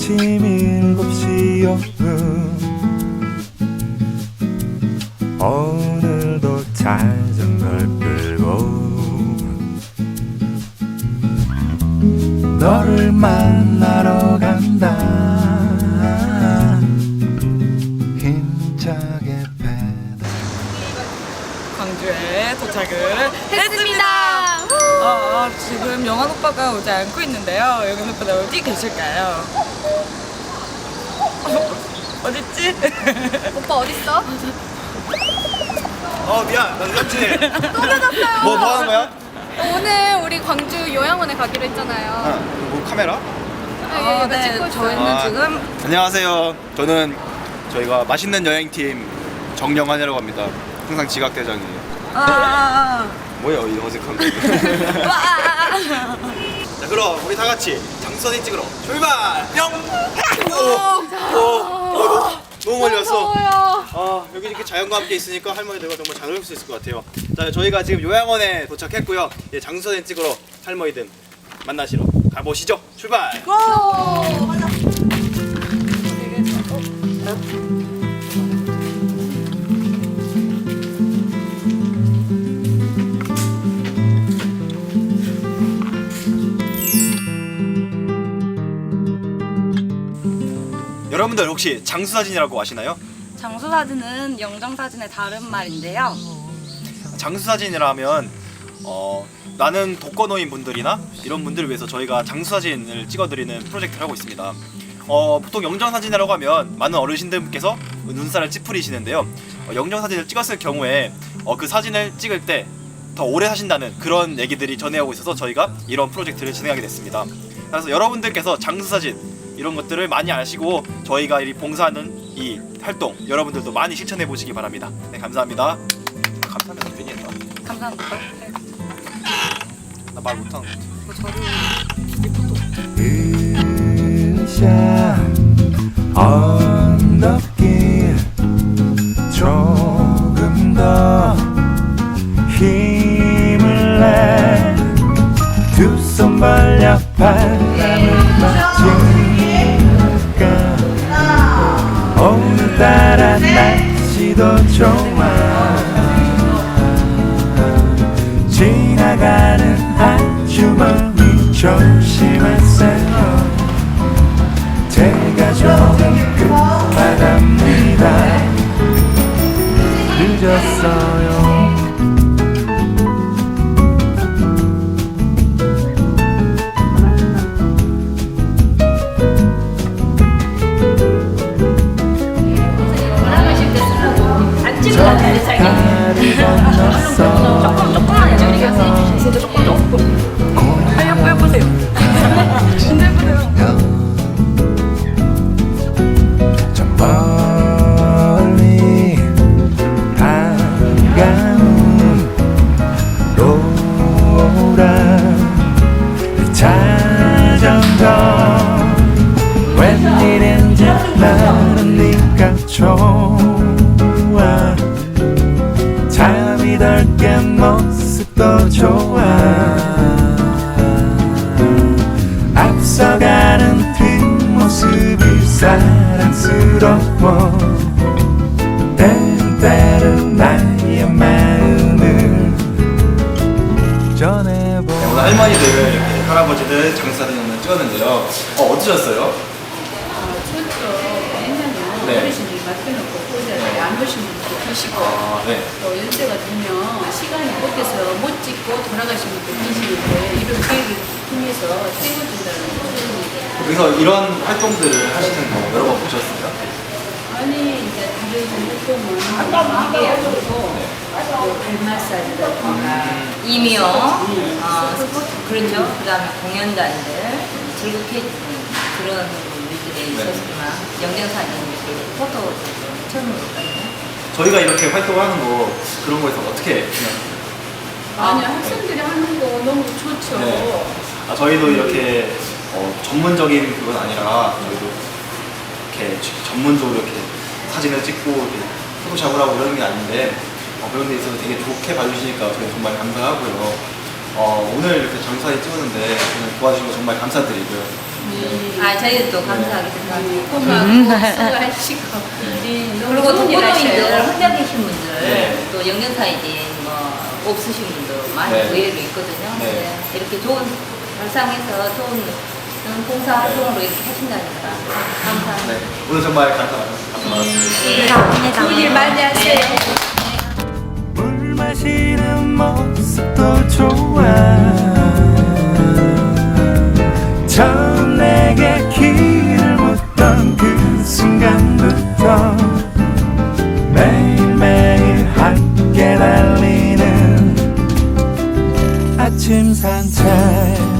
아침 일곱 시 오후 오늘도 자전거를 끌고 너를 만나러 간다 힘차게 배달 광주에 도착을 했습니다. 어, 어, 지금 영환 오빠가 오지 않고 있는데요. 영환 오빠 어디 계실까요? 어딨지? 오빠 어딨어? 어 미안 나 늦었지 또 늦었어요. 뭐, 뭐 하는 거야? 오늘 우리 광주 요양원에 가기로 했잖아요. 어, 뭐 카메라? 아, 예, 나 찍고 있어요. 저희는 아. 지금 안녕하세요 저는 저희가 맛있는 여행팀 정영환이라고 합니다 항상 지각대장이에요 아, 아, 뭐야 이 어색한 거 아. 와, 아, 아. 자 그럼 우리 다 같이 사진 찍으러 출발! 뿅! 오! 오! 어, 너무, 멀리 왔어. 아 여기 이렇게 자연과 함께 있으니까 할머니들과 정말 잘 어울릴 수 있을 것 같아요 자 저희가 지금 요양원에 도착했고요 이제 장수사진 찍으러 할머니들 만나시러 가보시죠 출발! 여러분들 혹시 장수사진이라고 아시나요? 장수 사진은 영정 사진의 다른 말인데요. 장수사진이라면 어, 나는 독거노인 분들이나 이런 분들을 위해서 저희가 장수사진을 찍어드리는 프로젝트를 하고 있습니다. 어, 보통 영정사진이라고 하면 많은 어르신들께서 눈살을 찌푸리시는데요. 어, 영정사진을 찍었을 경우에 어, 그 사진을 찍을 때 더 오래 사신다는 그런 얘기들이 전해오고 있어서 저희가 이런 프로젝트를 진행하게 됐습니다. 그래서 여러분들께서 장수사진 이런 것들을 많이 아시고 저희가 이 봉사하는 이 활동 여러분들도 많이 실천해 보시기 바랍니다. 네 감사합니다. 아, 감사합니다. 괜히 했다. 감사합니다. 나 말 못하는 것 같아. 으쌰 언덕길 조금 더 힘을 내 두 손 벌려 바 좋아 지나가는 아주머니 조심하세요. 제가 조금 급하답니다. 늦었어요 건넜어 하려고 해보세요. 진짜 해보세요. 저 멀리 한가운 노란 자전거 웬일인지 나는 네가 좋아 깬 모습도 좋아 앞서가는 뒷모습이 사랑스러워 때때로 나의 마음을 전해보 네, 오늘 할머니들 이렇게 할아버지들 장사진 오늘 찍었는데요. 어 어떠셨어요? 춥죠. 옛날에는 네. 어르신들이 맡겨놓고 보신 분도 계시고 아 네. 또 연세가 들면 시간이 못돼서 못 찍고 돌아가신 분도 계시는데 이런 계획을 통해서 찍어준다는 거 여기서 이런 활동들을 하시는 거 여러 번 보셨어요? 아니 이제 다른 활동은 이게 아니고 발 마사지라든가 이미요, 어, 스포츠 그렇죠. 그 다음에 공연단들 즐겁게 해주는 그런 일들이 있었지만 영정사진 이렇게 포토 처음으로 봤거든요. 저희가 이렇게 활동하는 거 그런 거에서 어떻게 생각해요? 아니 학생들이 하는 거 너무 좋죠. 네. 아, 저희도 이렇게 어, 전문적인 그건 아니라 저희도 이렇게 지- 전문적으로 이렇게 사진을 찍고 이렇게 포토샵을 하고 이런 게 아닌데 어, 그런 데 있어서 되게 좋게 봐주시니까 저희 정말 감사하고요. 어, 오늘 이렇게 장사진 찍었는데 오늘 도와주신 거 정말 감사드리고요. 아, 저희도 감사하게 생각합니다. 고맙고 수고하시고 네, 그리고 좋은 일 독거노인들 하셔요. 혼자 계신 분들 네. 또 영양사이진 뭐 없으신 분들 많이 네. 의외로 있거든요. 네. 네. 이렇게 좋은 발상해서 좋은 그런 봉사 활동으로 이렇게 하신다니까 감사합니다. 네, 오늘 정말 감사 감사 많았습니다. 좋은 일 많이 하세요. 지는 모습도 좋아. 처음 내게 길을 묻던 그 순간부터 매일매일 함께 달리는 아침 산책.